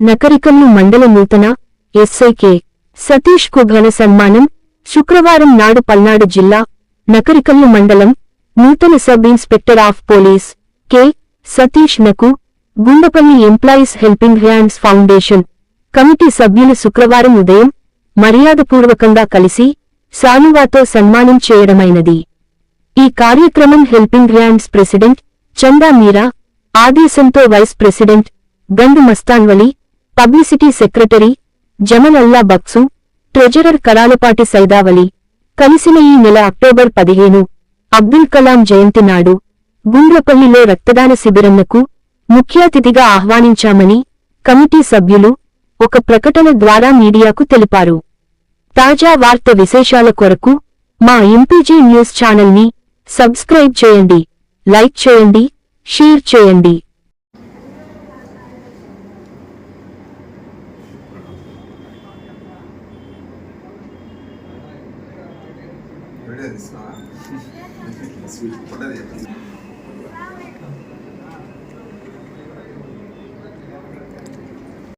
నకరికల్లు మండల నూతన ఎస్ఐకే సతీష్కు ఘన సన్మానం శుక్రవారం నాడు పల్నాడు జిల్లా నకరికల్లు మండలం నూతన sub inspector of police K Satish నకు Gundapalli employees helping hands foundation committee సభ్యులు శుక్రవారం ఉదయం మర్యాదపూర్వకంగా కలిసి సానువాతో సన్మానం చేయడమైనది. ఈ కార్యక్రమం హెల్పింగ్ హ్యాండ్స్ ప్రెసిడెంట్ చందా మీరా ఆదేశంతో vice president Gandu Mastanvali publicity secretary Jamanalla Baksu treasurer Karalapati Saidavali కలిసిన ఈ నెల అక్టోబర్ పదిహేను అబ్దుల్ కలాం జయంతి నాడు గుండ్లపల్లిలో రక్తదాన శిబిరంకు ముఖ్యాతిథిగా ఆహ్వానించామని కమిటీ సభ్యులు ఒక ప్రకటన ద్వారా మీడియాకు తెలిపారు. తాజా వార్త విశేషాల కొరకు మా ఎంపీజీ న్యూస్ ఛానల్ని సబ్స్క్రైబ్ చేయండి లైక్ చేయండి షేర్ చేయండి. వీడియో తీసుకున్నావా